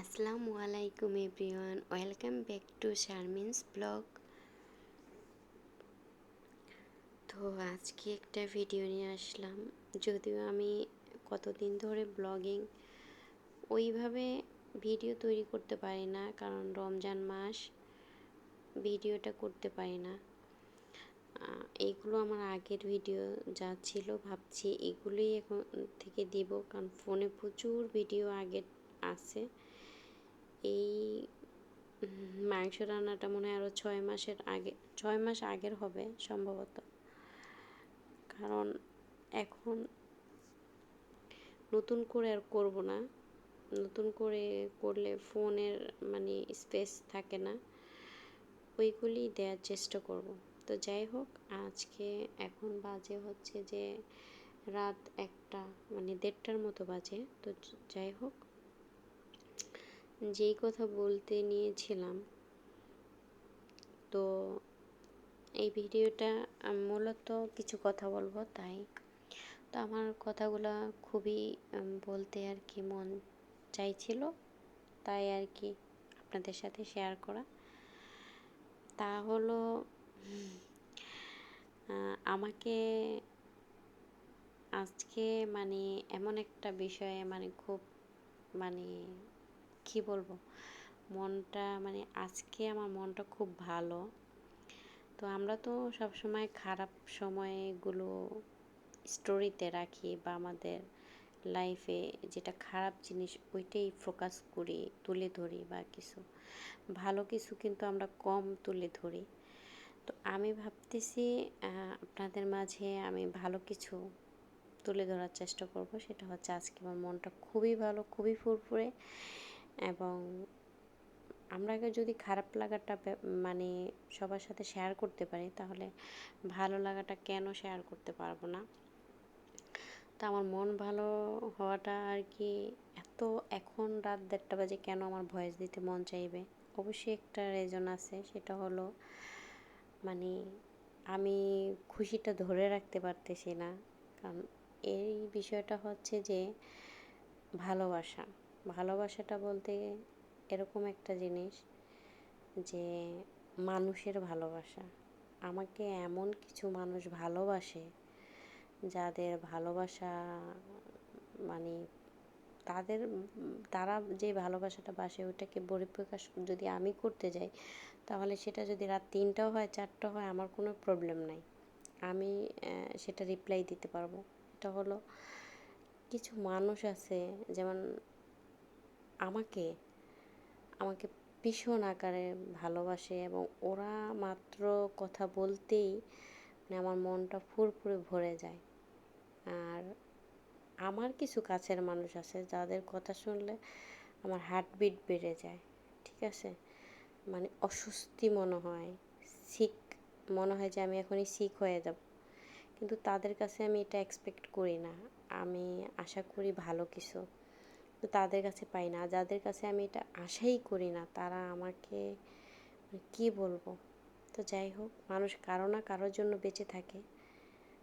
আসসালামু আলাইকুম everyone, welcome back to Sharmin's blog. তো আজকে একটা ভিডিও নিয়ে আসলাম, যদিও আমি কতদিন ধরে ব্লগিং ওইভাবে ভিডিও তৈরি করতে পারি না, কারণ রমজান মাস, ভিডিওটা করতে পারি না। এইগুলো আমার আগের ভিডিও যা ছিল, ভাবছি এগুলোই এখন থেকে দিব, কারণ ফোনে প্রচুর ভিডিও আগের আছে। এই মাংস রান্নাটা মনে হয় আরও ছয় মাসের আগে, ছয় মাস আগের হবে সম্ভবত। কারণ এখন নতুন করে আর করব না। নতুন করে করলে ফোনের মানে স্পেস থাকে না। ওইগুলি দেওয়ার চেষ্টা করব। তো যাই হোক, আজকে এখন বাজে হচ্ছে যে রাত একটা মানে দেড়টার মতো বাজে। তো যাই হোক যেই কথা বলতে নিয়েছিলাম। তো এই ভিডিওটা মূলত কিছু কথা বলব তাই। তো আমার কথাগুলো খুবই বলতে আর কি মন চাইছিল, তাই আর কি আপনাদের সাথে শেয়ার করা। তা হলো আমাকে আজকে মানে এমন একটা বিষয়ে মানে খুব মানে কি বলব? মনটা মানে আজকে আমার মনটা খুব ভালো। তো আমরা তো সবসময় খারাপ সময়গুলো স্টোরিতে রাখি বা আমাদের লাইফে যেটা খারাপ জিনিস ওইটাই ফোকাস করি, তুলে ধরি বা কিছু। ভালো কিছু কিন্তু আমরা কম তুলে ধরি। তো আমি ভাবতেছি আপনাদের মাঝে আমি ভালো কিছু তুলে ধরার চেষ্টা করব। সেটা হচ্ছে আজকে আমার মনটা খুবই ভালো, খুবই ফুরফুরে। এবং আমরা যদি খারাপ লাগাটা মানে সবার সাথে শেয়ার করতে পারি, তাহলে ভালো লাগাটা কেন শেয়ার করতে পারব না? তা আমার মন ভালো হওয়াটা আর কি, এত এখন রাত দেড়টা বাজে কেন আমার ভয়েস দিতে মন চাইবে? অবশ্যই একটা রেজন আছে, সেটা হলো মানে আমি খুশিটা ধরে রাখতে পারতেছি না। কারণ এই বিষয়টা হচ্ছে যে ভালোবাসা। ভালোবাসাটা বলতে এরকম একটা জিনিস যে মানুষের ভালোবাসা। আমাকে এমন কিছু মানুষ ভালোবাসে যাদের ভালোবাসা মানে তাদের তারা যে ভালোবাসাটা বাসে ওটাকে পরিপ্রকাশ যদি আমি করতে যাই, তাহলে সেটা যদি রাত তিনটাও হয় চারটা হয়, আমার কোনো প্রবলেম নাই। আমি সেটা রিপ্লাই দিতে পারব। এটা হলো কিছু মানুষ আছে, যেমন আমাকে আমাকে ভীষণ আকারে ভালোবাসে এবং ওরা মাত্র কথা বলতেই মানে আমার মনটা ফুরফুরে ভরে যায়। আর আমার কিছু কাছের মানুষ আছে যাদের কথা শুনলে আমার হার্টবিট বেড়ে যায়, ঠিক আছে? মানে অস্বস্তি মনে হয় সিক মনে হয় যে আমি এখনই সিক হয়ে যাব। কিন্তু তাদের কাছে আমি এটা এক্সপেক্ট করি না। আমি আশা করি ভালো কিছু। তো তাদের কাছে পাই না। যাদের কাছে আমি এটা আশাই করি না, তারা আমাকে কি বলব? তো যাই হোক, মানুষ কারও না কারোর জন্য বেঁচে থাকে।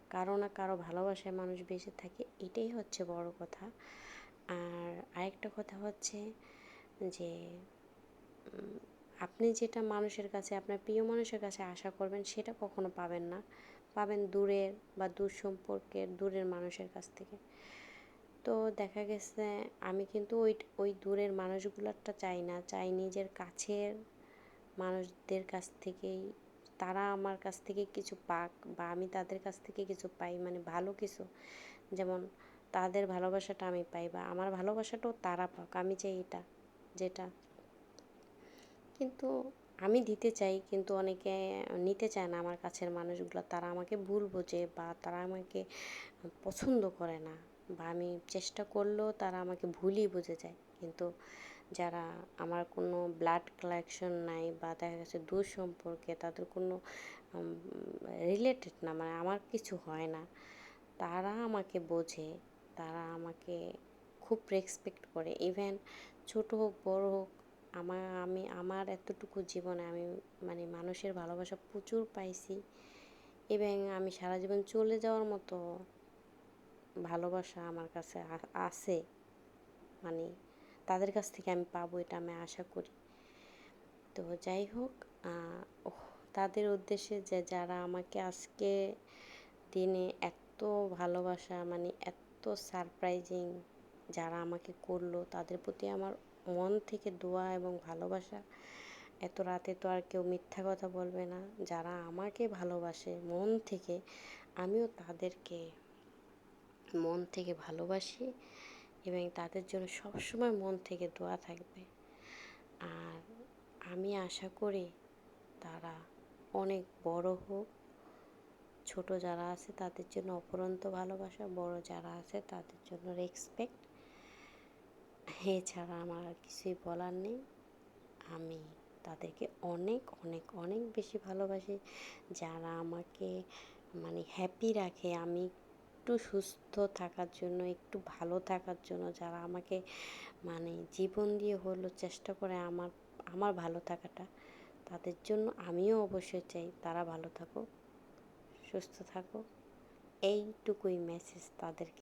কারও না কারও ভালোবাসায় মানুষ বেঁচে থাকে, এটাই হচ্ছে বড় কথা। আর আরেকটা কথা হচ্ছে যে আপনি যেটা মানুষের কাছে, আপনার প্রিয় মানুষের কাছে আশা করবেন, সেটা কখনো পাবেন না। পাবেন দূরের বা দূর সম্পর্কের দূরের মানুষের কাছ থেকে। তো দেখা গেছে আমি কিন্তু ওই ওই দূরের মানুষগুলোরটা চাই না। চাই নিজের কাছের মানুষদের কাছ থেকেই। তারা আমার কাছ থেকে কিছু পাক বা আমি তাদের কাছ থেকে কিছু পাই মানে ভালো কিছু। যেমন তাদের ভালোবাসাটা আমি পাই বা আমার ভালোবাসাটাও তারা পাক, আমি চাই এটা, যেটা। কিন্তু আমি দিতে চাই, কিন্তু অনেকে নিতে চায় না আমার কাছের মানুষগুলো। তারা আমাকে ভুল বোঝে বা তারা আমাকে পছন্দ করে না। বা আমি চেষ্টা করলেও তারা আমাকে ভুলই বুঝে যায়। কিন্তু যারা আমার কোনো ব্লাড কালেকশন নাই বা দেখা গেছে দূর সম্পর্কে তাদের কোনো রিলেটেড না মানে আমার কিছু হয় না, তারা আমাকে বোঝে, তারা আমাকে খুব রেসপেক্ট করে। ইভেন ছোট হোক, বড় হোক আমার আমি, আমার এতটুকু জীবনে আমি মানে মানুষের ভালোবাসা প্রচুর পাইছি। এবং আমি সারা জীবন চলে যাওয়ার মতো ভালোবাসা আমার কাছে আছে। মানে তাদের কাছ থেকে আমি পাবো এটা আমি আশা করি। তো যাই হোক তাদের উদ্দেশ্যে যে যারা আমাকে আজকে দিনে এত ভালোবাসা মানে এত সারপ্রাইজিং যারা আমাকে করল, তাদের প্রতি আমার মন থেকে দোয়া এবং ভালোবাসা। এত রাতে তো আর কেউ মিথ্যা কথা বলবে না। যারা আমাকে ভালোবাসে মন থেকে, আমিও তাদেরকে মন থেকে ভালোবাসি এবং তাদের জন্য সবসময় মন থেকে দোয়া থাকবে। আর আমি আশা করি তারা অনেক বড় হোক, ছোট যারা আছে তাদের জন্য অপরন্ত ভালোবাসা, বড় যারা আছে তাদের জন্য রেসপেক্ট এছাড়া আমার আর কিছুই বলার নেই। আমি তাদেরকে অনেক অনেক অনেক বেশি ভালোবাসি। যারা আমাকে মানে হ্যাপি রাখে, আমি একটু সুস্থ থাকার জন্য, একটু ভালো থাকার জন্য, যারা আমাকে মানে জীবন দিয়ে হলো চেষ্টা করে আমার আমার ভালো থাকাটা, তাদের জন্য আমিও অবশ্যই চাই তারা ভালো থাকো সুস্থ থাকো এইটুকুই মেসেজ তাদেরকে।